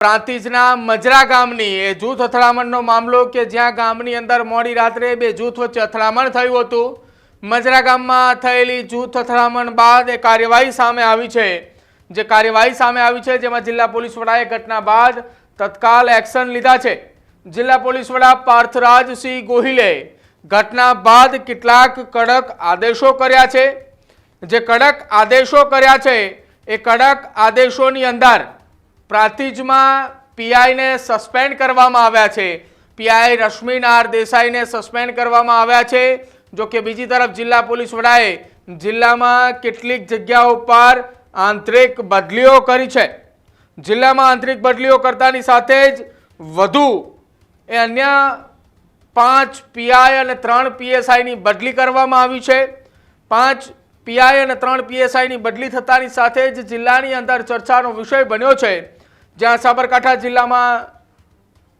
પ્રાંતિજના મજરા ગામની, એ જૂથ અથડામણનો મામલો કે જ્યાં ગામની અંદર મોડી રાત્રે બે જૂથ વચ્ચે અથડામણ થયું હતું. મજરા ગામમાં થયેલી જૂથ અથડામણ બાદ એ કાર્યવાહી સામે આવી છે. જે કાર્યવાહી સામે આવી છે, જેમાં જિલ્લા પોલીસ વડાએ ઘટના બાદ તત્કાલ એક્શન લીધા છે. જિલ્લા પોલીસ વડા પાર્થરાજસિંહ ગોહિલે ઘટના બાદ કેટલાક કડક આદેશો કર્યા છે. જે કડક આદેશો કર્યા છે, એ કડક આદેશોની અંદર પ્રાંતિજમાં પીઆઈને સસ્પેન્ડ કરવામાં આવ્યા છે. પીઆઈ રશ્મિનાર દેસાઈને સસ્પેન્ડ કરવામાં આવ્યા છે. જો કે બીજી તરફ જિલ્લા પોલીસ વડાએ જિલ્લામાં કેટલીક જગ્યાઓ પર આંતરિક બદલીઓ કરી છે. જિલ્લામાં આંતરિક બદલીઓ કરતાની સાથે જ વધુ એ અન્ય પાંચ પીઆઈ અને ત્રણ પીએસઆઈની બદલી કરવામાં આવી છે. પાંચ પીઆઈ અને ત્રણ પીએસઆઈની બદલી થતાની સાથે જ જિલ્લાની અંદર ચર્ચાનો વિષય બન્યો છે. જ્યાં સાબરકાંઠા જિલ્લામાં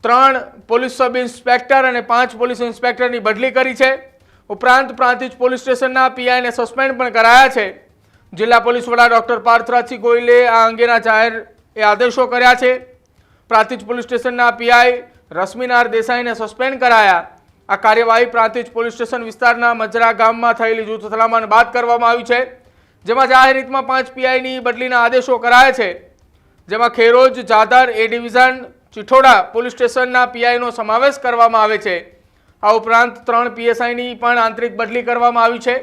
ત્રણ પોલીસ સબ ઇન્સ્પેક્ટર અને પાંચ પોલીસ ઇન્સ્પેક્ટરની બદલી કરી છે. ઉપરાંત પ્રાંતિજ પોલીસ સ્ટેશનના પીઆઈને સસ્પેન્ડ પણ કરાયા છે. જિલ્લા પોલીસ વડા ડોક્ટર પાર્થરાજસિંહ ગોયલે આ અંગેના જાહેર એ આદેશો કર્યા છે. પ્રાંતિજ પોલીસ સ્ટેશનના પીઆઈ રશ્મિનાર દેસાઈને સસ્પેન્ડ કરાયા. આ કાર્યવાહી પ્રાંતિજ પોલીસ સ્ટેશન વિસ્તારના મજરા ગામમાં થયેલી જૂથ અથડામણ બાદ કરવામાં આવી છે. જેમાં જાહેર રીતમાં પાંચ પીઆઈની બદલીના આદેશો કરાયા છે. જેમાં ખેરોજ, જાદર, એ ડિવિઝન, ચિઠોડા પોલીસ સ્ટેશનના પીઆઈનો સમાવેશ કરવામાં આવે છે. આ ઉપરાંત ત્રણ પીએસઆઈની પણ આંતરિક બદલી કરવામાં આવી છે.